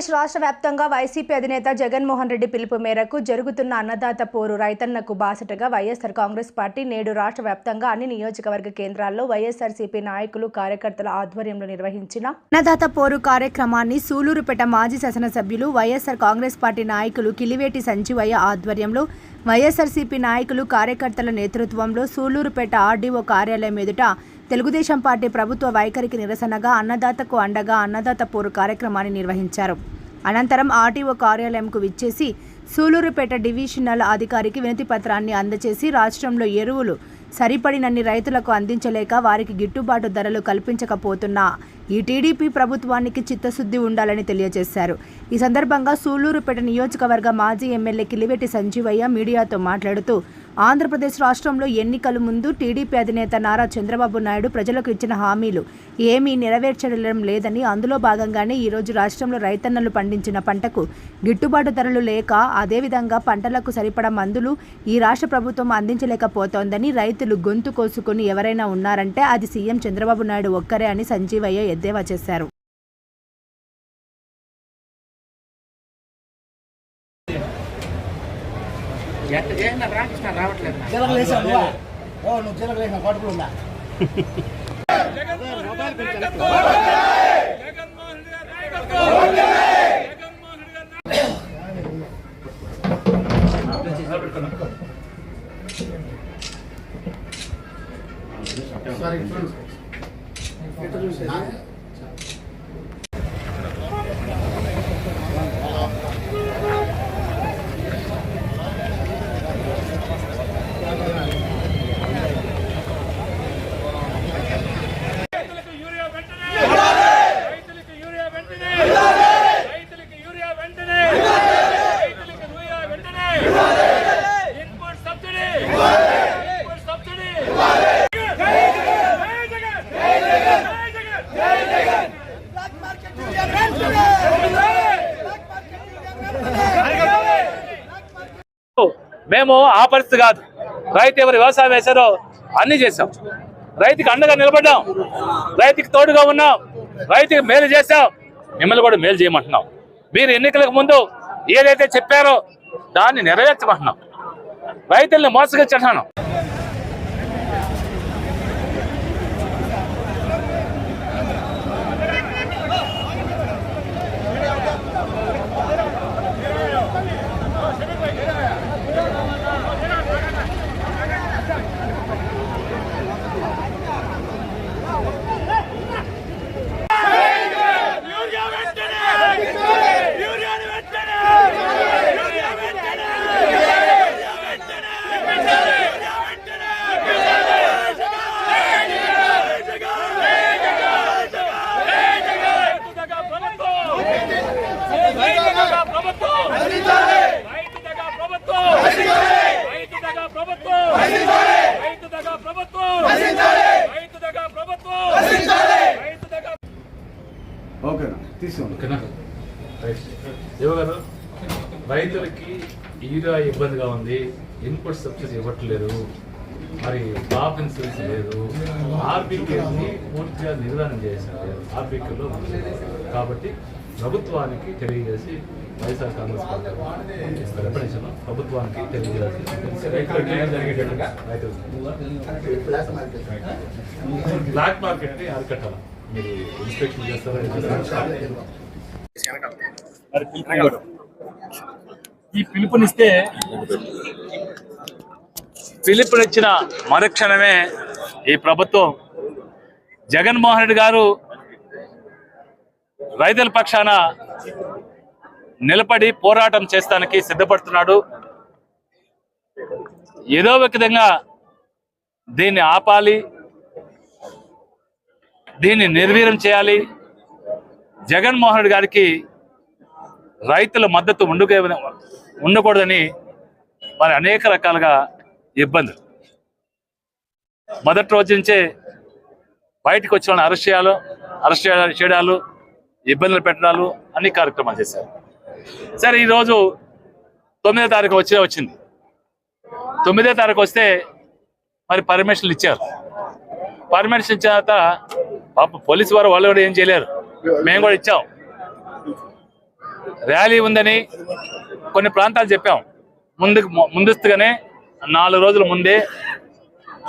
ఆంధ్రప్రదేశ్ రాష్ట్ర వ్యాప్తంగా వైసీపీ అధినేత జగన్మోహన్ రెడ్డి పిలుపు మేరకు జరుగుతున్న అన్నదాత పోరు రైతన్నకు బాసటగా వైఎస్ఆర్ కాంగ్రెస్ పార్టీ నేడు రాష్ట్ర వ్యాప్తంగా అన్ని నియోజకవర్గ కేంద్రాల్లో వైఎస్ఆర్సీపీ నాయకులు కార్యకర్తల ఆధ్వర్యంలో నిర్వహించిన అన్నదాత పోరు కార్యక్రమాన్ని సూలూరుపేట మాజీ శాసనసభ్యులు వైఎస్ఆర్ కాంగ్రెస్ పార్టీ నాయకులు కిలివేటి సంజీవయ్య ఆధ్వర్యంలో వైఎస్ఆర్సీపీ నాయకులు కార్యకర్తల నేతృత్వంలో సూలూరుపేట ఆర్డీఓ కార్యాలయం ఎదుట తెలుగుదేశం పార్టీ ప్రభుత్వ వైఖరికి నిరసనగా అన్నదాతకు అండగా అన్నదాత పోరు కార్యక్రమాన్ని నిర్వహించారు. అనంతరం ఆర్టీఓ కార్యాలయంకు విచ్చేసి సూలూరుపేట డివిజనల్ అధికారికి వినతి పత్రాన్ని అందజేసి రాష్ట్రంలో ఎరువులు సరిపడినన్ని రైతులకు అందించలేక వారికి గిట్టుబాటు ధరలు కల్పించకపోతున్నా ఈ టీడీపీ ప్రభుత్వానికి చిత్తశుద్ధి ఉండాలని తెలియజేశారు. ఈ సందర్భంగా సూలూరుపేట నియోజకవర్గ మాజీ ఎమ్మెల్యే కిలివెట్టి సంజీవయ్య మీడియాతో మాట్లాడుతూ ఆంధ్రప్రదేశ్ రాష్ట్రంలో ఎన్నికల ముందు టీడీపీ అధినేత నారా చంద్రబాబు నాయుడు ప్రజలకు ఇచ్చిన హామీలు. ఏమీ నెరవేర్చడం లేదని అందులో భాగంగానే ఈరోజు రాష్ట్రంలో రైతన్నలు పండించిన పంటకు గిట్టుబాటు ధరలు లేక అదేవిధంగా పంటలకు సరిపడా మందులు ఈ రాష్ట్ర ప్రభుత్వం అందించలేకపోతోందని రైతులు గొంతు కోసుకుని ఎవరైనా ఉన్నారంటే అది సీఎం చంద్రబాబు నాయుడు ఒక్కరే అని సంజీవయ్య ఎద్దేవా చేశారు ఎట్ట చేసిన నాకు. జీలకలేసావు నువ్వా? ఓ నువ్వు కడుపులు ఉందా రైతులకు యూరియా వెంటనే రైతులకు యూరియా వెంటనే రైతులకు యూరియా వెంటనే రైతులకు యూరియా వెంటనే ఇన్పుట్ సబ్సిడీ ఇన్పుట్ సబ్సిడీ జై జగన్ జై జగన్ జై జగన్ మేము ఆ పరిస్థితి కాదు. రైతు ఎవరు వ్యవసాయం వేశారో అన్ని చేశాం. రైతుకి అండగా నిలబడ్డాం. రైతుకి తోడుగా ఉన్నాం. రైతుకి మేలు చేశాం. మిమ్మల్ని కూడా మేలు చేయమంటున్నాం. మీరు ఎన్నికలకు ముందు ఏదైతే చెప్పారో దాన్ని నెరవేర్చమంటున్నాం. రైతుల్ని మోసగించాను యూరియా వెంటనే యూరియా వెంటనే యూరియా వెంటనే యూరియా వెంటనే యూరియా వెంటనే ఓకేనా తీసుకోండి ఓకేనా రైట్ యువగారు రైతులకి యూరియా ఇబ్బందిగా ఉంది. ఇన్పుట్ సబ్సిడీ ఇవ్వట్లేదు. మరి క్రాప్ ఇన్సూరెన్స్ లేదు. ఆర్బీకేని పూర్తిగా నిర్ధారణ చేశారు. ఆర్బీకేలో కాబట్టి ప్రభుత్వానికి తెలియజేసి వైఎస్ఆర్ కాంగ్రెస్ పార్టీ ప్రభుత్వానికి తెలియజేసి బ్లాక్ మార్కెట్ని అరికట్టాలి? మీరు ఇన్స్పెక్షన్ చేస్తారా ఏం చేస్తారా? మరి పిలుపునివ్వడు. ఈ పిలుపునిస్తే పిలుపునిచ్చిన మరుక్షణమే ఈ ప్రభుత్వం జగన్మోహన్ రెడ్డి గారు రైతుల పక్షాన నిలబడి పోరాటం చేస్తానికి సిద్ధపడుతున్నాడు. ఏదో ఒక విధంగా దీన్ని ఆపాలి దీన్ని నిర్వీర్యం చేయాలి. జగన్మోహన్ రెడ్డి గారికి రైతుల మద్దతు ఉండుకే ఉండకూడదని మరి అనేక రకాలుగా ఇబ్బందులు. మొదటి రోజు నుంచే బయటకు వచ్చిన వాళ్ళని అరెస్ట్ చేయాలి అరెస్ట్ చేయ- చేయడాలు ఇబ్బందులు పెట్టడాలు అన్ని కార్యక్రమాలు చేశారు. సరే ఈరోజు తొమ్మిదో తారీఖు వచ్చే వచ్చింది. తొమ్మిదో తారీఖు వస్తే మరి పర్మిషన్లు ఇచ్చారు. పర్మిషన్ ఇచ్చిన తర్వాత పాప పోలీసు వారు వాళ్ళు కూడా ఏం చేయలేరు. మేము కూడా ఇచ్చాం. ర్యాలీ ఉందని కొన్ని ప్రాంతాలు చెప్పాం. ముందుకు ముందస్తుగానే నాలుగు రోజుల ముందే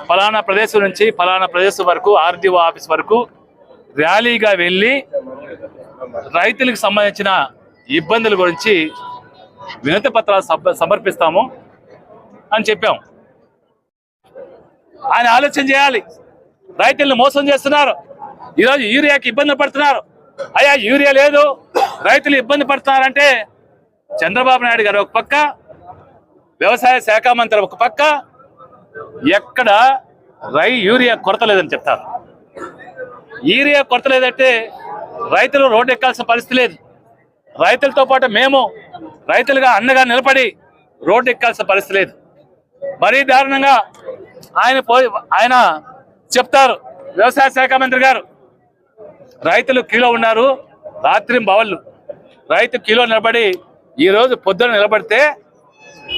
ఫలానా ప్రదేశం నుంచి ఫలానా ప్రదేశం వరకు ఆర్డీఓ ఆఫీస్ వరకు ర్యాలీగా వెళ్ళి రైతులకు సంబంధించిన ఇబ్బందుల గురించి వినతి పత్రాలు సమర్పిస్తాము అని చెప్పాం. ఆయన ఆలోచన చేయాలి. రైతులను మోసం చేస్తున్నారు. ఈరోజు యూరియాకి ఇబ్బంది పడుతున్నారు. అయ్యా యూరియా లేదు. రైతులు ఇబ్బంది పడుతున్నారంటే చంద్రబాబు నాయుడు గారు ఒక పక్క వ్యవసాయ శాఖ మంత్రి ఒక పక్క ఎక్కడ రై యూరియా కొరత లేదని చెప్తారు. యూరియా కొరత లేదంటే రైతులు రోడ్డు ఎక్కాల్సిన పరిస్థితి లేదు. రైతులతో పాటు మేము రైతులుగా అండగా నిలబడి రోడ్డు ఎక్కాల్సిన పరిస్థితి లేదు. మరీ దారుణంగా ఆయన ఆయన చెప్తారు వ్యవసాయ శాఖ మంత్రి గారు రైతులు కీలో ఉన్నారు రాత్రి బవళ్ళు. రైతు కిలో నిలబడి ఈ రోజు పొద్దున నిలబడితే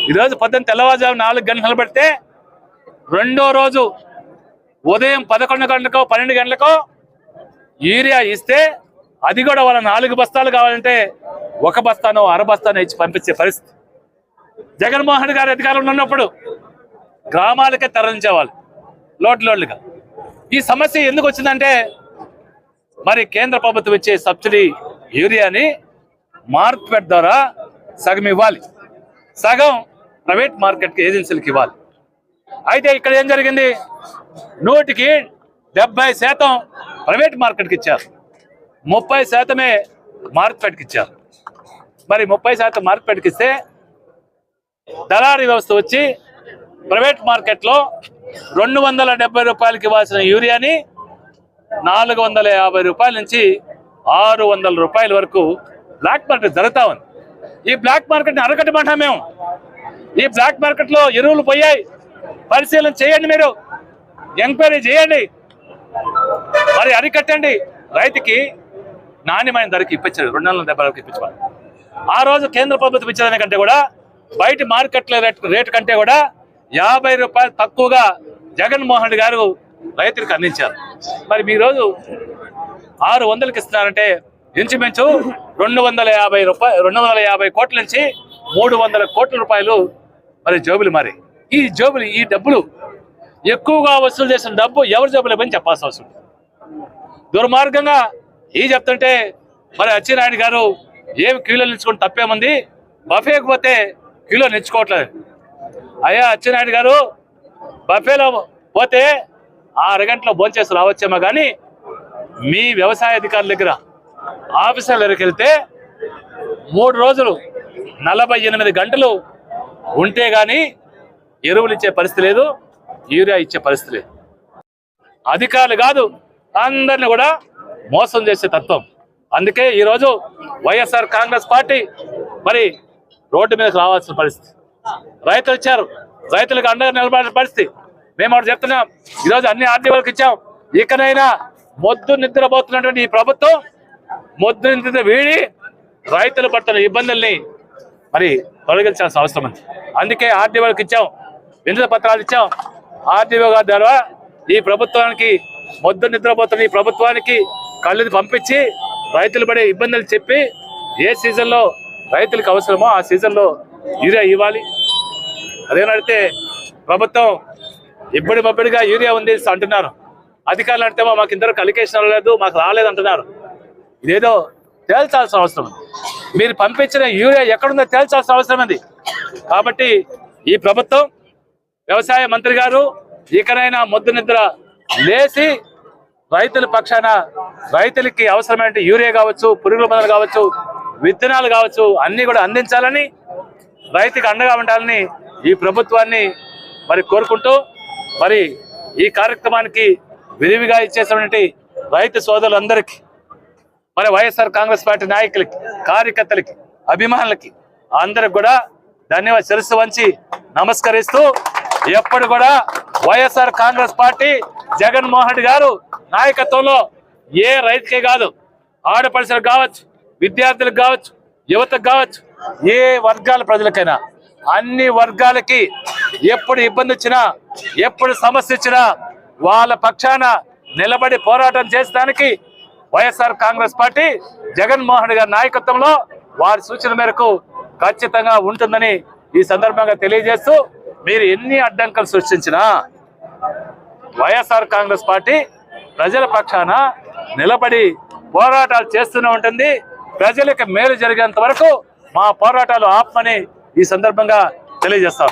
ఈ రోజు తెల్లవారుజాము నాలుగు గంటలు నిలబడితే రెండో రోజు ఉదయం పదకొండు గంటలకో పన్నెండు గంటలకో యూరియా ఇస్తే అది కూడా వాళ్ళ నాలుగు బస్తాలు కావాలంటే ఒక బస్తానో అర బస్తానో ఇచ్చి పంపించే పరిస్థితి. జగన్మోహన్ గారు అధికారంలో ఉన్నప్పుడు గ్రామాలకే తరలించేవాళ్ళు లోటు లోడ్లుగా. ఈ సమస్య ఎందుకు వచ్చిందంటే మరి కేంద్ర ప్రభుత్వం ఇచ్చే సబ్సిడీ యూరియాని మార్కెట్ ద్వారా సగం ఇవ్వాలి. సగం ప్రైవేట్ మార్కెట్కి ఏజెన్సీలకు ఇవ్వాలి. అయితే ఇక్కడ ఏం జరిగింది? నూటికి డెబ్బై శాతం ప్రైవేట్ మార్కెట్కి ఇచ్చారు. ముప్పై శాతమే మార్కెట్కి ఇచ్చారు. మరి ముప్పై శాతం మార్కెట్కి ఇస్తే దళారీ వ్యవస్థ వచ్చి ప్రైవేట్ మార్కెట్లో రెండు వందల డెబ్బై రూపాయలకి ఇవ్వాల్సిన యూరియాని నాలుగు వందల యాభై రూపాయల నుంచి ఆరు వందల రూపాయల వరకు బ్లాక్ మార్కెట్ జరుగుతా ఉంది. ఈ బ్లాక్ మార్కెట్ని అరగట్టమంటాం మేము. ఈ బ్లాక్ మార్కెట్లో ఎరువులు పోయాయి. పరిశీలన చేయండి మీరు. ఎంక్వైరీ చేయండి. మరి అరికట్టండి. రైతుకి నాణ్యమైన ధరకి ఇప్పించారు. రెండు వందల డెబ్బై వరకు ఇప్పించారు ఆ రోజు కేంద్ర ప్రభుత్వం ఇచ్చేదాని కంటే కూడా బయట మార్కెట్ల రేట్ రేటు కంటే కూడా యాభై రూపాయలు తక్కువగా జగన్మోహన్ రెడ్డి గారు రైతులకు అందించారు. మరి మీ రోజు ఆరు వందలకి ఇస్తున్నారంటే ఇంచుమించు రెండు వందల యాభై రూపాయలు రెండు వందల యాభై కోట్ల నుంచి మూడు వందల కోట్ల రూపాయలు మరి జోబులు మరి. ఈ జోబులు ఈ డబ్బులు ఎక్కువగా వసూలు చేసిన డబ్బు ఎవరి జోబులు పని చెప్పాల్సి అవసరం దుర్మార్గంగా ఈ చెప్తుంటే మరి అచ్చినాయుడు గారు ఏమి క్యూలో నిలుచుకుని తప్పేముంది? బఫేకి పోతే కిలో నిలుచుకోవట్లేదు. అయ్యా అచ్చినాయుడు గారు బఫేలో పోతే ఆ అరగంటలో భోంచేసి రావచ్చేమో కానీ మీ వ్యవసాయ అధికారుల దగ్గర ఆఫీసర్ల దగ్గరికి వెళ్తే మూడు రోజులు నలభై ఎనిమిది గంటలు ఉంటే కానీ ఎరువులు ఇచ్చే పరిస్థితి లేదు యూరియా ఇచ్చే పరిస్థితి లేదు. అధికారులు కాదు అందరిని కూడా మోసం చేసే తత్వం. అందుకే ఈరోజు వైఎస్ఆర్ కాంగ్రెస్ పార్టీ మరి రోడ్డు మీదకి రావాల్సిన పరిస్థితి. రైతులు ఇచ్చారు రైతులకు అండగా నిలబడాల్సిన పరిస్థితి. మేము అక్కడ చెప్తున్నాం ఈరోజు అన్ని ఆర్డీఓలకు ఇచ్చాం. ఇకనైనా మొద్దు నిద్రపోతున్నటువంటి ఈ ప్రభుత్వం మొద్దు వీడి రైతులు పడుతున్న ఇబ్బందుల్ని మరి తొలగించాల్సిన అవసరం ఉంది. అందుకే ఆర్డీఓకి ఇచ్చాం వినతి పత్రాలు ఇచ్చాం. ఆర్డీఓ గారి ద్వారా ఈ ప్రభుత్వానికి మొద్దు నిద్రపోతున్న ఈ ప్రభుత్వానికి కళ్ళు పంపించి రైతులు పడే ఇబ్బందులు చెప్పి ఏ సీజన్లో రైతులకు అవసరమో ఆ సీజన్లో యూరియా ఇవ్వాలి. అదేనడితే ప్రభుత్వం ఇబ్బడి బబ్బడిగా యూరియా ఉంది అంటున్నారు. అధికారులు అంటే మాకు ఇద్దరు అలికేషన్ లేదు మాకు రాలేదు అంటున్నారు. ఇదేదో తేల్చాల్సిన అవసరం. ఉంది మీరు పంపించిన యూరియా ఎక్కడుందో తేల్చాల్సిన అవసరం ఉంది. కాబట్టి ఈ ప్రభుత్వం వ్యవసాయ మంత్రి గారు ఇకనైనా మొద్దు నిద్ర లేచి రైతుల పక్షాన రైతులకి అవసరమైన యూరియా కావచ్చు పురుగుల మందులు కావచ్చు విత్తనాలు కావచ్చు అన్నీ కూడా అందించాలని రైతుకి అండగా ఉండాలని ఈ ప్రభుత్వాన్ని మరి కోరుకుంటూ మరి ఈ కార్యక్రమానికి విరివిగా ఇచ్చేసినటువంటి రైతు సోదరులందరికీ మరి వైఎస్ఆర్ కాంగ్రెస్ పార్టీ నాయకులకి కార్యకర్తలకి అభిమానులకి అందరికి కూడా ధన్యవాద శిరస్సు వంచి నమస్కరిస్తూ ఎప్పుడు కూడా వైఎస్ఆర్ కాంగ్రెస్ పార్టీ జగన్మోహన్ రెడ్డి గారు నాయకత్వంలో ఏ రైతుకే కాదు ఆడపడుచులకు కావచ్చు విద్యార్థులకు కావచ్చు యువతకు కావచ్చు ఏ వర్గాల ప్రజలకైనా అన్ని వర్గాలకి ఎప్పుడు ఇబ్బంది వచ్చినా ఎప్పుడు సమస్య వచ్చినా వాళ్ళ పక్షాన నిలబడి పోరాటం చేసడానికి వైఎస్ఆర్ కాంగ్రెస్ పార్టీ జగన్మోహన్ గారి నాయకత్వంలో వారి సూచన మేరకు ఖచ్చితంగా ఉంటుందని ఈ సందర్భంగా తెలియజేస్తూ మీరు ఎన్ని అడ్డంకులు సృష్టించినా వైఎస్ఆర్ కాంగ్రెస్ పార్టీ ప్రజల పక్షాన నిలబడి పోరాటాలు చేస్తూనే ఉంటుంది. ప్రజలకు మేలు జరిగేంత వరకు మా పోరాటాలు ఆపమని ఈ సందర్భంగా తెలియజేస్తాం